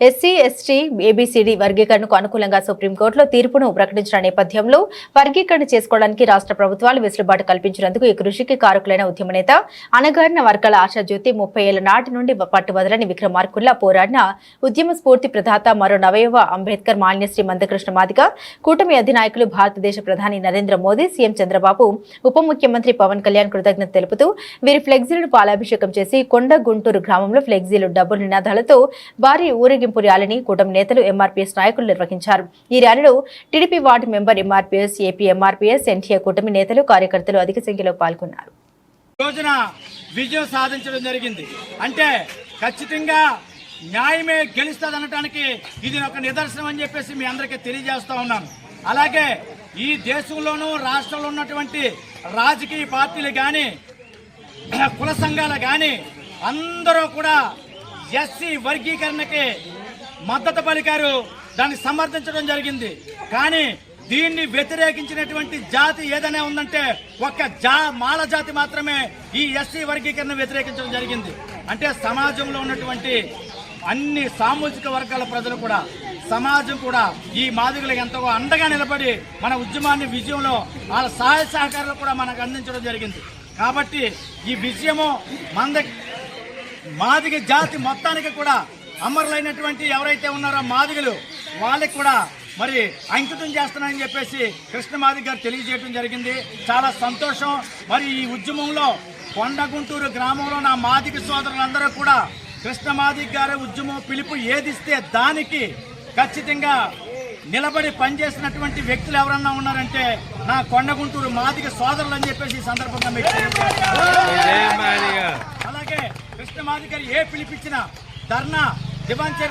SC ST ABCD వర్గీకరణకు అనుకూలంగా సుప్రీంకోర్టులో తీర్పును ప్రకటించిన నేపథ్యంలో వర్గీకరణ చేసుకోవడానికి రాష్ట్ర ప్రభుత్వాలు వెసులుబాటు కల్పించినందుకు ఈ కృషికి కారకులైన ఉద్యమ నేత అనగారిన వర్గాల ఆశాజ్యోతి ముప్పై ఏళ్ళ నాటి నుండి పట్టువదలని విక్రమార్కుల్లా పోరాడిన ఉద్యమ స్ఫూర్తి ప్రదాత మరో నవయవ అంబేద్కర్ మాలిన్యశ్రీ మందకృష్ణ మాదిగ కూటమి అధినాయకులు భారతదేశ ప్రధాని నరేంద్ర మోదీ సీఎం చంద్రబాబు ఉప ముఖ్యమంత్రి పవన్ కళ్యాణ్ కృతజ్ఞత తెలుపుతూ వీరి ఫ్లెక్సీలను పాలాభిషేకం చేసి కొండ గుంటూరు గ్రామంలో ఫ్లెక్సీలు డబ్బు నినాదాలతో భారీ ఊరేగింపు ర్యాలీని కూటమి నేతలు ఎంఆర్పీఎస్ నాయకులు నిర్వహించారు. ఈ ర్యాలీలో TDP ward member MRPS AP MRPS NDA కూటమి నేతలు కార్యకర్తలు అధిక సంఖ్యలో పాల్గొన్నారు. రోజున విజయం సాధించడం జరిగింది. అంటే ఖచ్చితంగా న్యాయమే గెలుస్తుంది అనటానికి ఇది ఒక నిదర్శనం అని చెప్పేసి మీ అందరికీ తెలియజేస్తా ఉన్నాను. అలాగే ఈ దేశంలోనూ రాష్ట్రంలో ఉన్నటువంటి రాజకీయ పార్టీలు కానీ కుల సంఘాలు కానీ అందరూ కూడా ఎస్సీ వర్గీకరణకి మద్దతు పలికారు. దాన్ని సమర్థించడం జరిగింది. కానీ దీన్ని వ్యతిరేకించినటువంటి జాతి ఏదైనా ఉందంటే ఒక్క జా మాల జాతి మాత్రమే ఈ ఎస్సీ వర్గీకరణ వ్యతిరేకించడం జరిగింది. అంటే సమాజంలో ఉన్నటువంటి అన్ని సామాజిక వర్గాల ప్రజలు కూడా సమాజం కూడా ఈ మాదిరిగా ఎంతో అండగా నిలబడి మన ఉద్యమాన్ని విజయంలో వాళ్ళ సహాయ సహకారాలు కూడా మనకు అందించడం జరిగింది. కాబట్టి ఈ విజయము మంద మాదిగ జాతి మొత్తానికి కూడా అమరులైనటువంటి ఎవరైతే ఉన్నారో మాదిగలు వాళ్ళకి కూడా మరి అంకితం చేస్తున్నారని చెప్పేసి కృష్ణ మాదిగ గారు తెలియజేయడం జరిగింది. చాలా సంతోషం. మరి ఈ ఉద్యమంలో కొండగుంటూరు గ్రామంలో నా మాదిగ సోదరులందరూ కూడా కృష్ణ మాదిగ గారి ఉద్యమం పిలుపు ఏదిస్తే దానికి ఖచ్చితంగా నిలబడి పనిచేసినటువంటి వ్యక్తులు ఎవరన్నా ఉన్నారంటే నా కొండగుంటూరు మాదిగ సోదరులు అని చెప్పేసి ఈ సందర్భంగా మీకు తెలియజేస్తున్నాను. ఏ పిలిపించినా ధర్నా దివాన్